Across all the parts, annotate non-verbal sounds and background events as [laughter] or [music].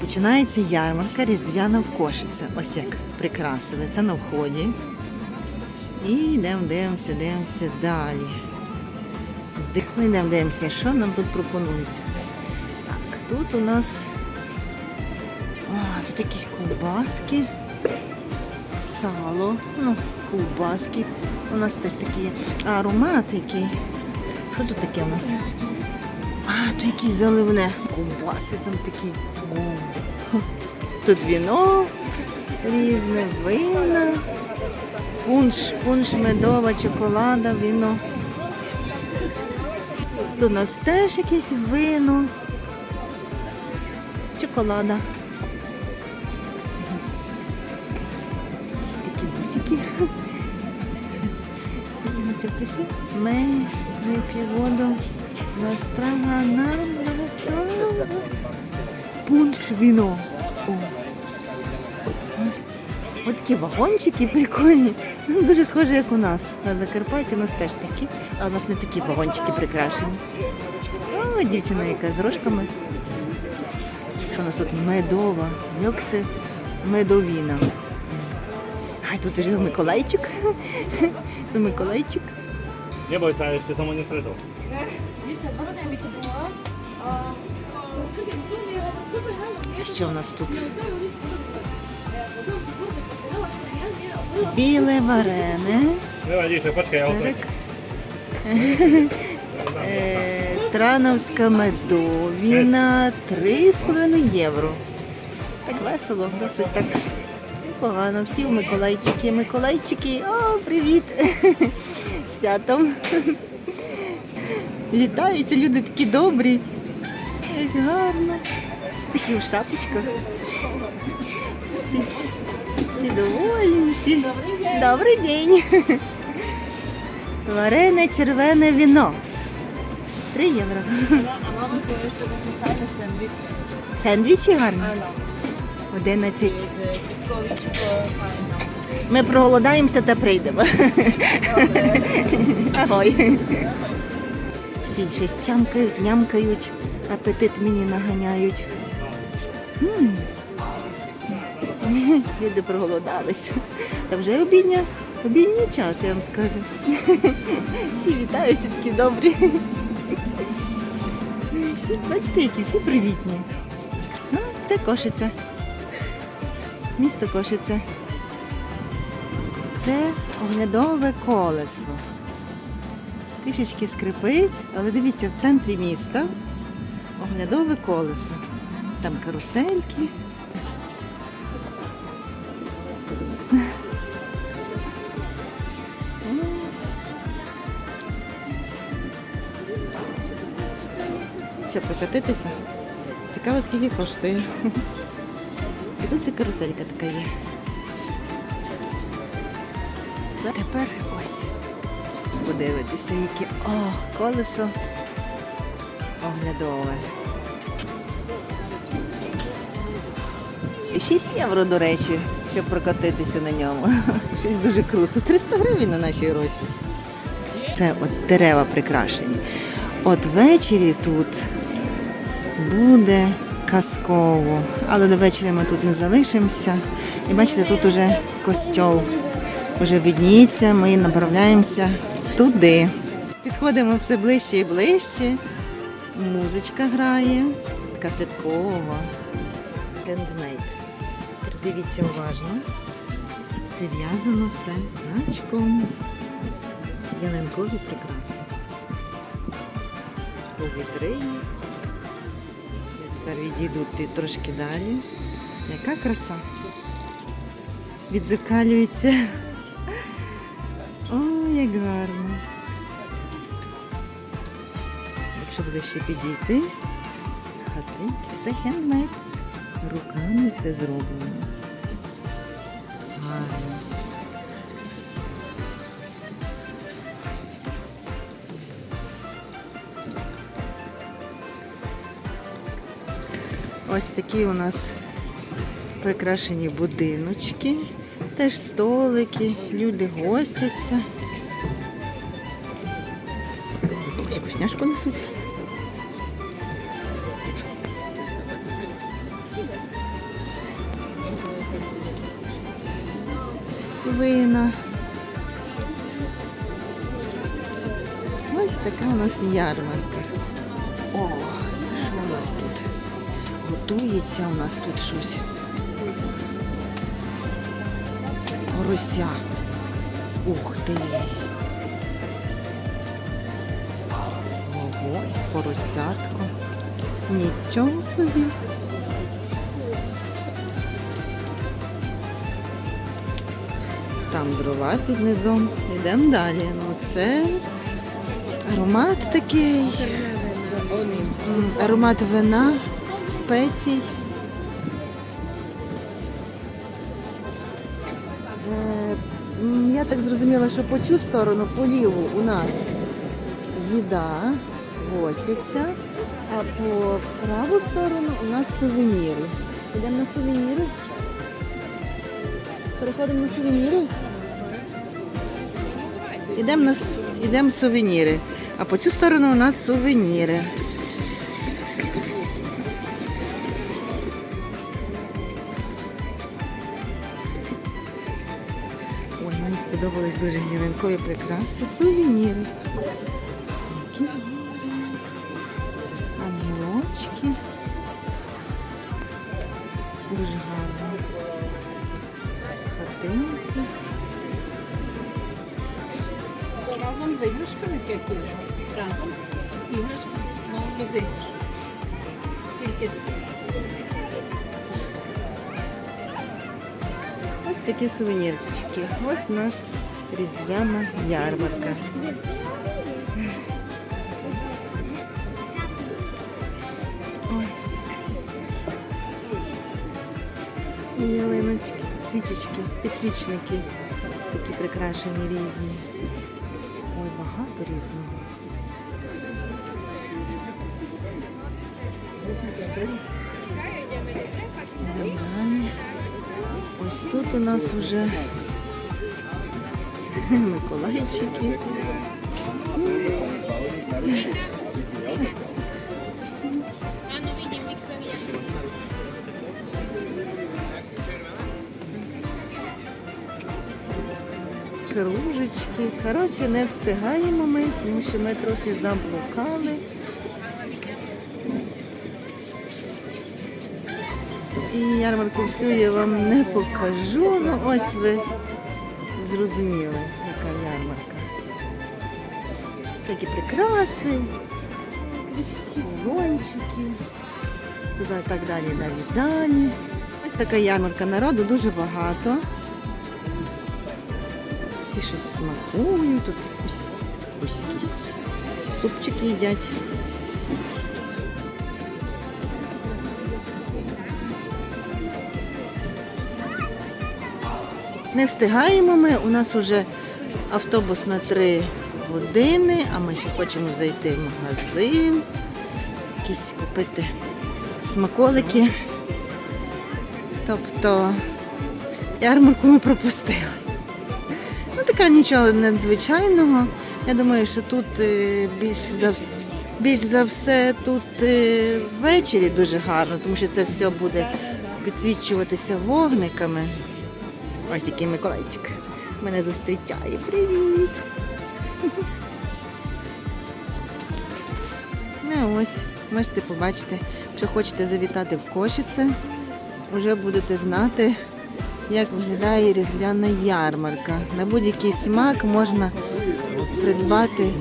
Починається ярмарка різдвяна в Кошице. Ось як прикрасили. Це на вході. І йдемо, дивимося, дивимося далі. Ми йдемо, дивимося, що нам тут пропонують. Так, тут у нас. О, тут якісь ковбаски, сало, ну, ковбаски. У нас теж такі. Аромат який. Що тут таке у нас? А, то якісь заливне. Ковбаси там такі. Тут віно різне, вина, пунш, пунш, медова, чоколада, віно. Тут у нас теж якесь вино, чоколада. Якісь такі бусики. Що пише? Ми не воду на страга нам пунш віно. О. Ось. Ось такі вагончики прикольні. Ну, Дуже схоже, як у нас. На Закарпатті у нас теж такі, а у нас не такі вагончики прикрашені. О, дівчина яка з рожками. Що у нас тут медова, мьокси, медовіна. Ай, тут вже Миколайчик. Миколайчик. Boj się, jeszcze samo nie sredą. Що в нас тут? Біле варене. Е, Трановська медовіна 3,5 євро. Так весело, досить так погано. Всі в Миколайчики. Миколайчики, о, привіт! Святом. Вітаються, люди такі добрі. Як гарно. Всі такі в шапочках. Всі, всі довольні, всі. Добрий день. Варене червоне віно. Три євро. Сендвічі гарні. 11. Ми проголодаємося та прийдемо. Агой. Всі щось чамкають, нямкають, апетит мені наганяють. [laughs] Люди проголодались. Та вже обідня, обідній час, я вам скажу. [laughs] Всі вітаються, такі добрі. Всі, бачите, які всі привітні. Ну, це кошиця. Місто Кошиця. Це оглядове колесо. Трішечки скрипить, але дивіться, в центрі міста оглядове колесо. Там карусельки. Що, прокатитися? Цікаво, скільки коштує. І тут ще каруселька така є. Тепер ось подивитися, яке о, колесо оглядове. І 6 євро, до речі, щоб прокатитися на ньому. [laughs] Щось дуже круто. 300 гривень на наші гроші. Це от дерева прикрашені. От ввечері тут буде казково. Але до вечора ми тут не залишимося. І бачите, тут уже костьол вже відніється, ми направляємося туди. Підходимо все ближче і ближче. Музичка грає, така святкова. Handmade. Придивіться уважно. Це в'язано все рачком. Ялинкові прикраси. У вітрині. Я тепер відійду трошки далі. Яка краса. Відзеркалюється. О, як гарно. Якщо буде ще підійти, хатинки, все хендмейд. Руками все зроблено. Ось такі у нас прикрашені будиночки, теж столики, люди гостяться. Ось вкусняшку несуть. Вина. Ось така у нас ярмарка. О, що у нас тут? Готується у нас тут щось. Порося. Ух ти. Ого, поросятко. Нічого собі. Там дрова під низом. Йдемо далі. Ну це аромат такий. Аромат вина, спецій. Е, Я так зрозуміла, що по цю сторону, по ліву, у нас їда, госяться, а по праву сторону у нас сувеніри. Йдемо на сувеніри. Переходимо на сувеніри. Йдемо на йдемо сувеніри. А по цю сторону у нас сувеніри. Сподобались дуже ялинкові прикраси, сувеніри. Які. Ангелочки. Дуже гарно. Хатинки. Разом з іграшками кекуєш? Разом з іграшками? Ну, без іграшок. Тільки Ось такі сувенірчики. Ось наш різдвяна ярмарка. І ялиночки, тут свічечки, підсвічники такі прикрашені різні. Ой, багато різного. Йдемо Ось тут у нас уже [laughs] Миколайчики. Кружечки. Коротше, не встигаємо ми, тому що ми трохи заблукали. Ярмарку всю я вам не покажу. Ну ось ви зрозуміли, яка ярмарка. Такі прикраси, кулончики, туди так далі, далі, далі. Ось така ярмарка народу, дуже багато. Всі щось смакують, тут якусь якісь супчики їдять. Не встигаємо ми. У нас вже автобус на 3 години, а ми ще хочемо зайти в магазин, якісь купити смаколики. Тобто ярмарку ми пропустили. Ну, така нічого надзвичайного. Я думаю, що тут е, більш за все. Більш за все тут е, ввечері дуже гарно, тому що це все буде підсвічуватися вогниками. Ось який Миколайчик мене зустрічає. Привіт! Ну ось, можете побачити, якщо хочете завітати в Кошице, вже будете знати, як виглядає різдвяна ярмарка. На будь-який смак можна придбати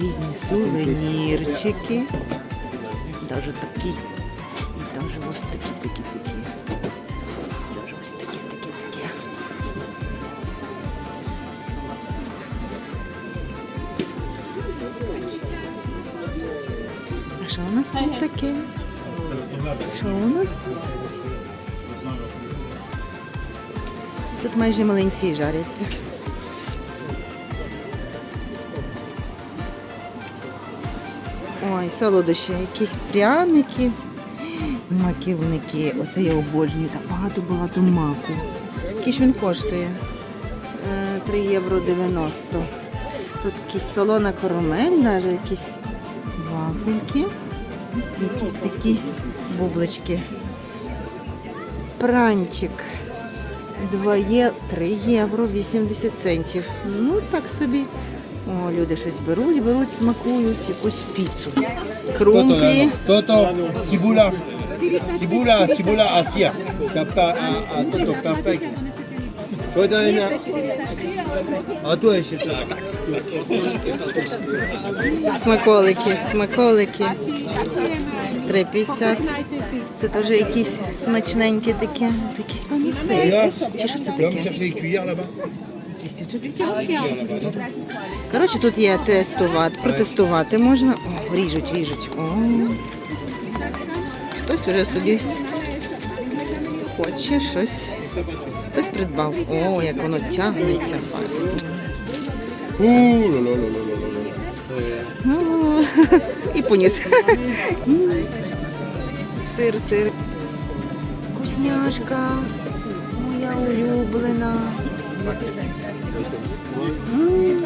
різні сувенірчики. Даже такі, і даже ось такі, такі, нас тут таке? Що у нас тут? Тут майже млинці жаряться. Ой, солодощі, якісь пряники, маківники. Оце я обожнюю. Там багато-багато маку. Скільки ж він коштує? Е, 3 євро 90. Тут якісь солона карамель, навіть якісь вафельки, якісь такі бублички. Пранчик. 2 є 3 євро 80 центів. Ну так собі. О, люди щось беруть, беруть, смакують якусь піцу. Крумплі. Cibula Asia. Kapa, a, a toto perfect. Foi da ina. A tu jeszcze tak. Смаколики, смаколики. 3,50. Це теж якісь смачненькі такі. Тут якісь поміси. Чи що це таке? Коротше, тут є тестувати, протестувати можна. О, ріжуть, ріжуть. О. Хтось вже собі хоче щось. Хтось придбав. О, як воно тягнеться. І поніс. Сир, сир. Вкусняшка. Моя улюблена. М.